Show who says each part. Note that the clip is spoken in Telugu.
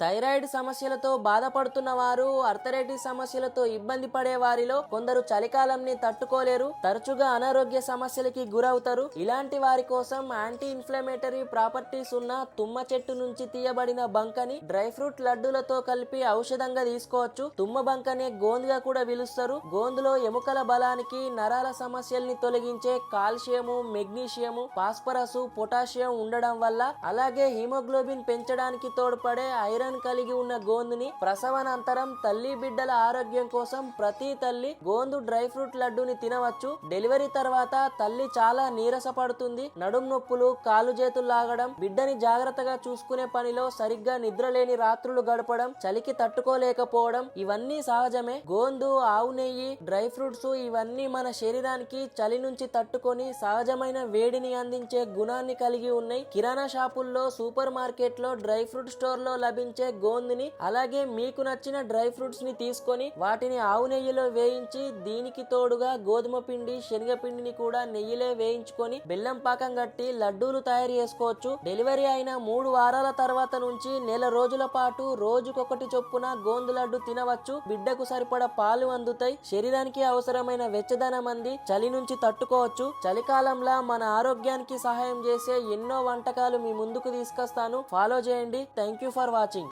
Speaker 1: థైరాయిడ్ సమస్యలతో బాధపడుతున్న వారు అర్థరైటిస్ సమస్యలతో ఇబ్బంది పడే వారిలో కొందరు చలికాలంని తట్టుకోలేరు తరచుగా అనారోగ్య సమస్యలకి గురవుతారు. ఇలాంటి వారి కోసం యాంటీ ఇన్ఫ్లమేటరీ ప్రాపర్టీస్ ఉన్న తుమ్మ చెట్టు నుంచి తీయబడిన బంకని డ్రై ఫ్రూట్ లడ్డూలతో కలిపి ఔషధంగా తీసుకోవచ్చు. తుమ్మ బంకనే గోందుగా కూడా పిలుస్తారు. గోందులో ఎముకల బలానికి నరాల సమస్యల్ని తొలగించే కాల్షియము మెగ్నీషియము ఫాస్ఫరస్ పొటాషియం ఉండడం వల్ల అలాగే హిమోగ్లోబిన్ పెంచడానికి తోడ్పడే ఐరన్ కలిగి ఉన్న గోందుని ప్రసవనంతరం తల్లి బిడ్డల ఆరోగ్యం కోసం ప్రతి తల్లి గోందు డ్రై ఫ్రూట్ లడ్డూని తినవచ్చు. డెలివరీ తర్వాత తల్లి చాలా నీరసపడుతుంది. నడుం నొప్పులు కాలు చేతులు లాగడం బిడ్డని జాగ్రత్తగా చూసుకునే పనిలో సరిగ్గా నిద్రలేని రాత్రులు గడపడం చలికి తట్టుకోలేకపోవడం ఇవన్నీ సహజమే. గోందు ఆవు నెయ్యి డ్రై ఫ్రూట్స్ ఇవన్నీ మన శరీరానికి చలి నుంచి తట్టుకొని సహజమైన వేడిని అందించే గుణాన్ని కలిగి ఉన్నాయి. కిరాణా షాపుల్లో సూపర్ మార్కెట్లో డ్రై ఫ్రూట్ స్టోర్లో వచ్చే గోందుని అలాగే మీకు నచ్చిన డ్రై ఫ్రూట్స్ని తీసుకొని వాటిని ఆవు నెయ్యిలో వేయించి దీనికి తోడుగా గోధుమ పిండి శనగపిండిని కూడా నెయ్యిలే వేయించుకొని బెల్లం పాకం కట్టి లడ్డూలు తయారు చేసుకోవచ్చు. డెలివరీ అయిన మూడు వారాల తర్వాత నుంచి నెల రోజుల పాటు రోజుకొకటి చొప్పున గోందు లడ్డు తినవచ్చు. బిడ్డకు సరిపడ పాలు అందుతాయి. శరీరానికి అవసరమైన వెచ్చదనం అంది. చలి నుంచి తట్టుకోవచ్చు. చలికాలంలో మన ఆరోగ్యానికి సహాయం చేసే ఎన్నో వంటకాలు మీ ముందుకు తీసుకొస్తాను. ఫాలో చేయండి. Thank you for watching.